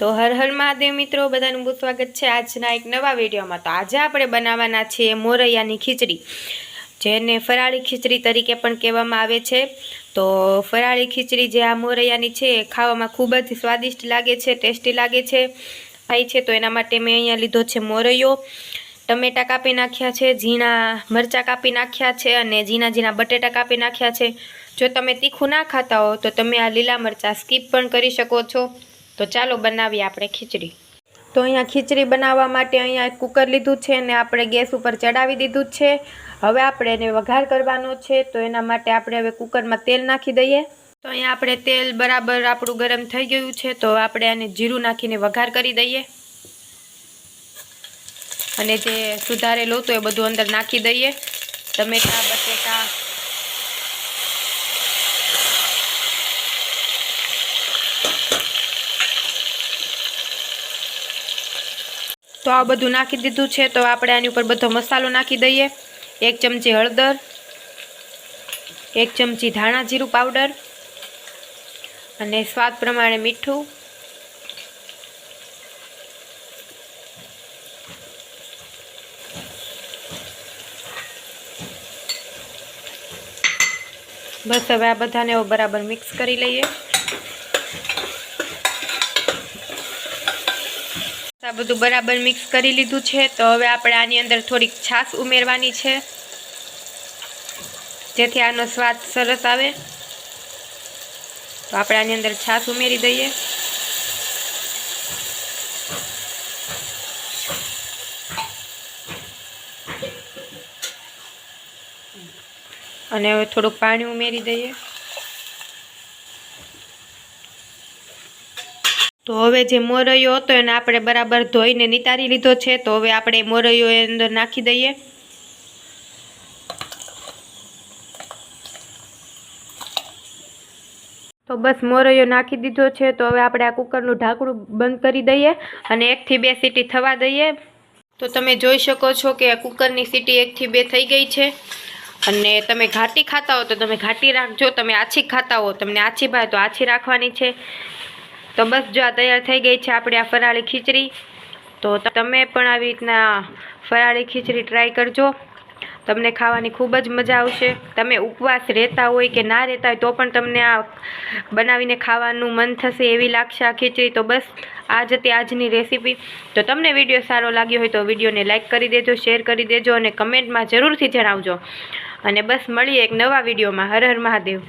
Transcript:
તો હર હર મહાદેવ મિત્રો, બધાનું બહુ સ્વાગત છે આજના એક નવા વિડીયોમાં. તો આજે આપણે બનાવવાના છીએ મોરૈયાની ખીચડી, જેને ફરાળી ખીચડી તરીકે પણ કહેવામાં આવે છે. તો ફરાળી ખીચડી જે આ મોરૈયાની છે, એ ખાવામાં ખૂબ જ સ્વાદિષ્ટ લાગે છે, ટેસ્ટી લાગે છે, થાય છે. તો એના માટે મેં અહીંયા લીધો છે મોરૈયો. ટમેટાં કાપી નાખ્યા છે, ઝીણા મરચાં કાપી નાખ્યા છે અને ઝીણા ઝીણા બટેટા કાપી નાખ્યા છે. જો તમે તીખું ના ખાતા હો, તો તમે આ લીલા મરચાં સ્કીપ પણ કરી શકો છો. તો ચાલો બનાવીએ આપણે ખીચડી. તો અહીંયા ખીચડી બનાવવા માટે અહીંયા કુકર લીધું છે અને આપણે ગેસ ઉપર ચડાવી દીધું છે. હવે આપણે એને વઘાર કરવાનો છે, તો એના માટે આપણે હવે કુકરમાં તેલ નાખી દઈએ. તો અહીંયા આપણે તેલ બરાબર આપણું ગરમ થઈ ગયું છે, તો આપણે આને જીરું નાખીને વઘાર કરી દઈએ. અને જે સુધારેલું હતું એ બધું અંદર નાખી દઈએ. ટમેટા, બટેટા તો આ બધું નાખી દીધું છે. તો આપણે આની ઉપર બધો મસાલો નાખી દઈએ. એક ચમચી હળદર, એક ચમચી ધાણા જીરું પાવડર અને સ્વાદ પ્રમાણે મીઠું. બસ હવે આ બધાને બરાબર મિક્સ કરી લઈએ. આ બધું બરાબર મિક્સ કરી લીધું છે. તો હવે આપણે આની અંદર થોડીક છાશ ઉમેરવાની છે. જેથી આનો સ્વાદ સરસ આવે. તો આપણે આની અંદર છાશ ઉમેરી દઈએ. અને હવે થોડુંક પાણી ઉમેરી દઈએ. તો હવે જે મોરૈયો હતો એને આપણે બરાબર ધોઈને નિતારી લીધો છે. તો હવે આપણે મોરૈયો એ અંદર નાખી દઈએ. તો બસ મોરૈયો નાખી દીધો છે. તો હવે આપણે આ કુકરનું ઢાંકણું બંધ કરી દઈએ અને એકથી બે સીટી થવા દઈએ. તો તમે જોઈ શકો છો કે કુકરની સીટી એકથી બે થઈ ગઈ છે. અને તમે ઘાટી ખાતા હો તો તમે ઘાટી રાખજો. તમે આછી ખાતા હો, તમને આછી ભાવે તો આછી રાખવાની છે. તો બસ જો આ તૈયાર થઈ ગઈ છે આપણી આ ફરાળી ખીચડી. તો તમે પણ આવી રીતના ફરાળી ખીચડી ટ્રાય કરજો. તમને ખાવાની ખૂબ જ મજા આવશે. તમે ઉપવાસ રહેતા હોય કે ના રહેતા હોય તો પણ તમને આ બનાવીને ખાવાનું મન થશે એવી લાગશે આ ખીચડી. તો બસ, આ જ હતી આજની રેસીપી. તો તમને વીડિયો સારો લાગ્યો હોય તો વિડીયોને લાઇક કરી દેજો, શેર કરી દેજો અને કમેન્ટમાં જરૂરથી જણાવજો. અને બસ મળીએ એક નવા વિડીયોમાં. હર હર મહાદેવ.